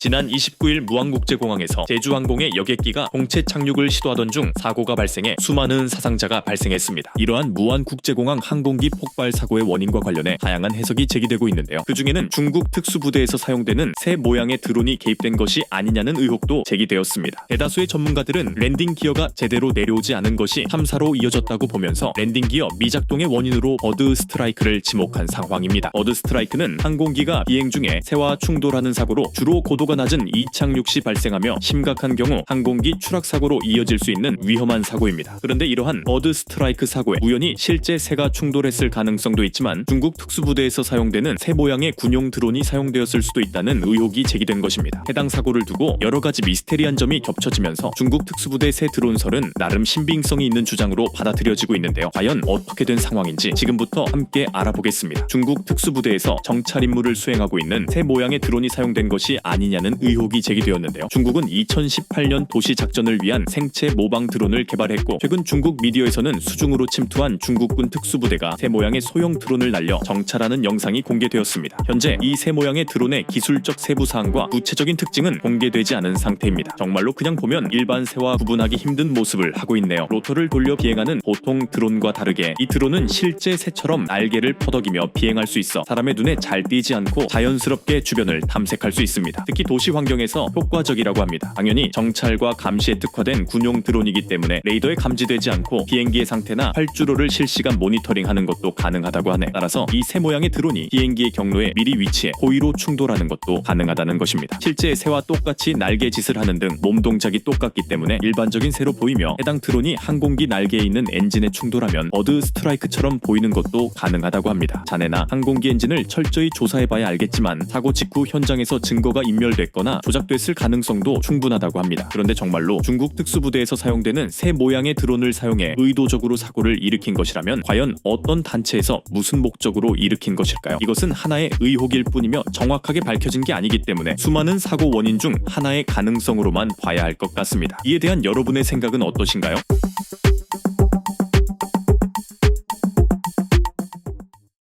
지난 29일 무안국제공항에서 제주항공의 여객기가 공채 착륙을 시도하던 중 사고가 발생해 수많은 사상자가 발생했습니다. 이러한 무안국제공항 항공기 폭발 사고의 원인과 관련해 다양한 해석이 제기되고 있는데요. 그 중에는 중국 특수부대에서 사용되는 새 모양의 드론이 개입된 것이 아니냐는 의혹도 제기되었습니다. 대다수의 전문가들은 랜딩 기어가 제대로 내려오지 않은 것이 참사로 이어졌다고 보면서 랜딩 기어 미작동의 원인으로 버드 스트라이크를 지목한 상황입니다. 버드 스트라이크는 항공기가 비행 중에 새와 충돌하는 사고로 주로 고 도가 낮은 이착륙 시 발생하며 심각한 경우 항공기 추락 사고로 이어질 수 있는 위험한 사고입니다. 그런데 이러한 버드 스트라이크 사고에 우연히 실제 새가 충돌했을 가능성도 있지만 중국 특수부대에서 사용되는 새 모양의 군용 드론이 사용되었을 수도 있다는 의혹이 제기된 것입니다. 해당 사고를 두고 여러 가지 미스테리한 점이 겹쳐지면서 중국 특수부대 새 드론설은 나름 신빙성이 있는 주장으로 받아들여지고 있는데요. 과연 어떻게 된 상황인지 지금부터 함께 알아보겠습니다. 중국 특수부대에서 정찰 임무를 수행하고 있는 새 모양의 드론이 사용된 것이 아니냐 는 의혹이 제기되었는데요. 중국은 2018년 도시 작전을 위한 생체 모방 드론을 개발했고 최근 중국 미디어에서는 수중으로 침투한 중국군 특수부대가 새 모양의 소형 드론을 날려 정찰하는 영상이 공개되었습니다. 현재 이 새 모양의 드론의 기술적 세부 사항과 구체적인 특징은 공개되지 않은 상태입니다. 정말로 그냥 보면 일반 새와 구분하기 힘든 모습을 하고 있네요. 로터를 돌려 비행하는 보통 드론과 다르게 이 드론은 실제 새처럼 날개를 퍼덕이며 비행할 수 있어 사람의 눈에 잘 띄지 않고 자연스럽게 주변을 탐색할 수 있습니다. 특히 도시 환경에서 효과적이라고 합니다. 당연히 정찰과 감시에 특화된 군용 드론이기 때문에 레이더에 감지되지 않고 비행기의 상태나 활주로를 실시간 모니터링하는 것도 가능하다고 하네. 따라서 이 새 모양의 드론이 비행기의 경로에 미리 위치해 호위로 충돌하는 것도 가능하다는 것입니다. 실제 새와 똑같이 날개 짓을 하는 등 몸 동작이 똑같기 때문에 일반적인 새로 보이며 해당 드론이 항공기 날개에 있는 엔진에 충돌하면 버드 스트라이크처럼 보이는 것도 가능하다고 합니다. 자네나 항공기 엔진을 철저히 조사해봐야 알겠지만 사고 직후 현장에서 증거가 인멸 됐거나 조작됐을 가능성도 충분하다고 합니다. 그런데 정말로 중국 특수부대에서 사용되는 새 모양의 드론을 사용해 의도적으로 사고를 일으킨 것이라면 과연 어떤 단체에서 무슨 목적으로 일으킨 것일까요? 이것은 하나의 의혹일 뿐이며 정확하게 밝혀진 게 아니기 때문에 수많은 사고 원인 중 하나의 가능성으로만 봐야 할 것 같습니다. 이에 대한 여러분의 생각은 어떠신가요?